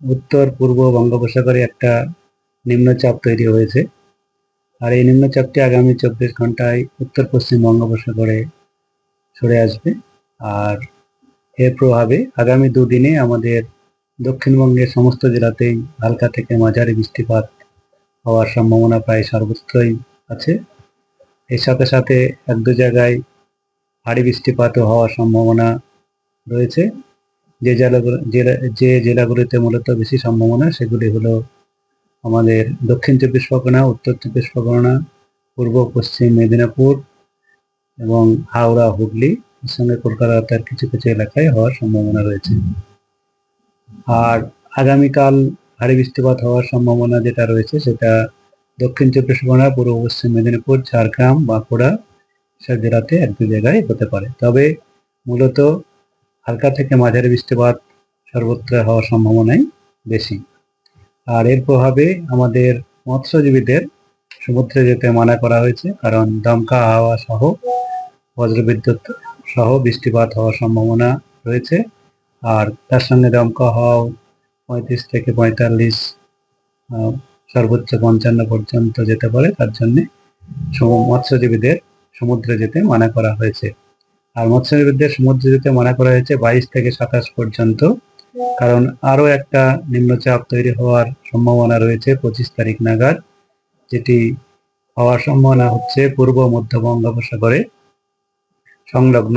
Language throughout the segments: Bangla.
উত্তর, পূর্ব বঙ্গোপসাগরে একটা নিম্নচাপ তৈরি হয়েছে। আর এই নিম্নচাপটি আগামী চব্বিশ ঘন্টায় উত্তর পশ্চিম বঙ্গোপসাগরে সরে আসবে। আর এর প্রভাবে আগামী দুদিনে আমাদের দক্ষিণবঙ্গের সমস্ত জেলাতেই হালকা থেকে মাঝারি বৃষ্টিপাত হওয়ার সম্ভাবনা প্রায় সর্বত্রই আছে। এর সাথে সাথে এক দু জায়গায় ভারী বৃষ্টিপাতও হওয়ার সম্ভাবনা রয়েছে। যে জেলাগুলো জেলা যে জেলাগুলিতে মূলত বেশি সম্ভাবনা, সেগুলি হলো আমাদের দক্ষিণ চব্বিশ পরগনা, উত্তর চব্বিশ পরগনা, পূর্ব, পশ্চিম মেদিনীপুর এবং হাওড়া, হুগলি। এর সঙ্গে কলকাতার কিছু কিছু এলাকায় হওয়ার সম্ভাবনা রয়েছে। আর আগামীকাল ভারী বৃষ্টিপাত হওয়ার সম্ভাবনা যেটা রয়েছে, সেটা দক্ষিণ চব্বিশ পরগনা, পূর্ব, পশ্চিম মেদিনীপুর, ঝাড়গ্রাম, বাঁকুড়া সব জেলাতে এক দু জায়গায় হতে পারে। তবে মূলত হালকা থেকে মাঝারি বৃষ্টিপাত সর্বত্র হওয়ার সম্ভাবনাই বেশি। আর এর প্রভাবে আমাদের মৎস্যজীবীদের সমুদ্রে যেতে মানা করা হয়েছে, কারণ দমকা হাওয়া সহ বজ্রবিদ্যুৎ সহ বৃষ্টিপাত হওয়ার সম্ভাবনা রয়েছে। আর তার সঙ্গে দমকা হাওয়াও পঁয়ত্রিশ থেকে পঁয়তাল্লিশ সর্বোচ্চ পঞ্চান্ন পর্যন্ত যেতে পারে। তার জন্যে মৎস্যজীবীদের সমুদ্রে যেতে মানা করা হয়েছে। আর মৎস্য মৎস্যজীবীদের সমুদ্রে যেতে মানা করা হয়েছে বাইশ থেকে সাতাশ পর্যন্ত, কারণ আরও একটা নিম্নচাপ তৈরি হওয়ার সম্ভাবনা রয়েছে পঁচিশ তারিখ নাগাদ, যেটি হওয়ার সম্ভাবনা হচ্ছে পূর্ব মধ্য বঙ্গোপসাগরে সংলগ্ন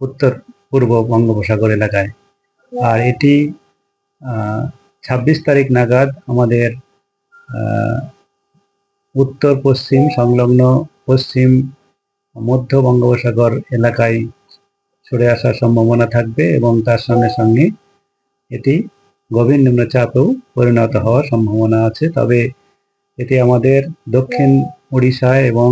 উত্তর পূর্ব বঙ্গোপসাগর এলাকায়। আর এটি ছাব্বিশ তারিখ নাগাদ আমাদের উত্তর পশ্চিম, সংলগ্ন পশ্চিম মধ্য বঙ্গোপসাগর এলাকায় সরে আসার সম্ভাবনা থাকবে এবং তার সঙ্গে সঙ্গে এটি গভীর নিম্নচাপেও পরিণত হওয়ার সম্ভাবনা আছে। তবে এটি আমাদের দক্ষিণ উড়িষ্যা এবং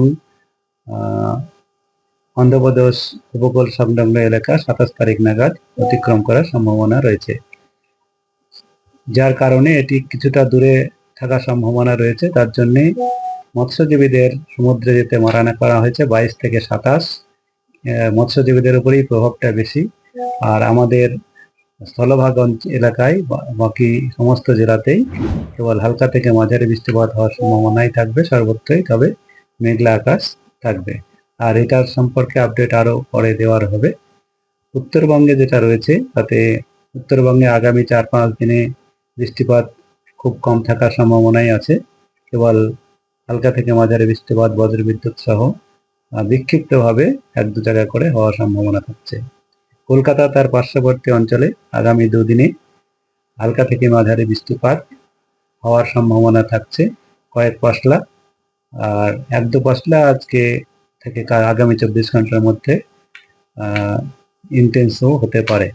অন্ধ্রপ্রদেশ উপকূল সংলগ্ন এলাকা সাতাশ তারিখ নাগাদ অতিক্রম করার সম্ভাবনা রয়েছে। যার কারণে এটি কিছুটা দূরে থাকার সম্ভাবনা রয়েছে। তার জন্যে মৎস্যজীবীদের সমুদ্রে যেতে মারানা করা হয়েছে, বাইশ থেকে সাতাশ। মৎস্যজীবীদের উপরেই প্রভাবটা বেশি। আর আমাদের স্থলভাগঞ্জ এলাকায় বাকি সমস্ত জেলাতেই কেবল হালকা থেকে মাঝারি বৃষ্টিপাত হওয়ার সম্ভাবনাই থাকবে সর্বত্রই, তবে মেঘলা আকাশ থাকবে। আর এটার সম্পর্কে আপডেট আরও পরে দেওয়ার হবে। উত্তরবঙ্গে যেটা রয়েছে, তাতে উত্তরবঙ্গে আগামী চার পাঁচ দিনে বৃষ্টিপাত খুব কম থাকার সম্ভাবনাই আছে। কেবল হালকা থেকে মাঝারি বৃষ্টিপাত, বজ্রবিদ্যুৎ সহ বিক্ষিপ্তভাবে এক দু জায়গা করে হওয়ার সম্ভাবনা থাকছে। কলকাতা তার পার্শ্ববর্তী অঞ্চলে আগামী দুদিনে হালকা থেকে মাঝারি বৃষ্টিপাত হওয়ার সম্ভাবনা থাকছে। কয়েক পশলা, আর এক দু পশলা আজকে থেকে আগামী চব্বিশ ঘণ্টার মধ্যে ইন্টেন্সও হতে পারে।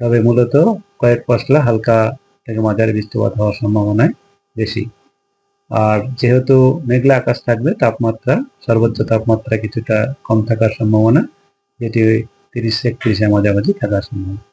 তবে মূলত কয়েক পশলা হালকা থেকে মাঝারি বৃষ্টিপাত হওয়ার সম্ভাবনায় বেশি। আর যেহেতু মেঘলা আকাশ থাকবে, তাপমাত্রা, সর্বোচ্চ তাপমাত্রা কিছুটা কম থাকার সম্ভাবনা, যেটি তিরিশ একত্রিশের মাঝামাঝি থাকার সম্ভাবনা।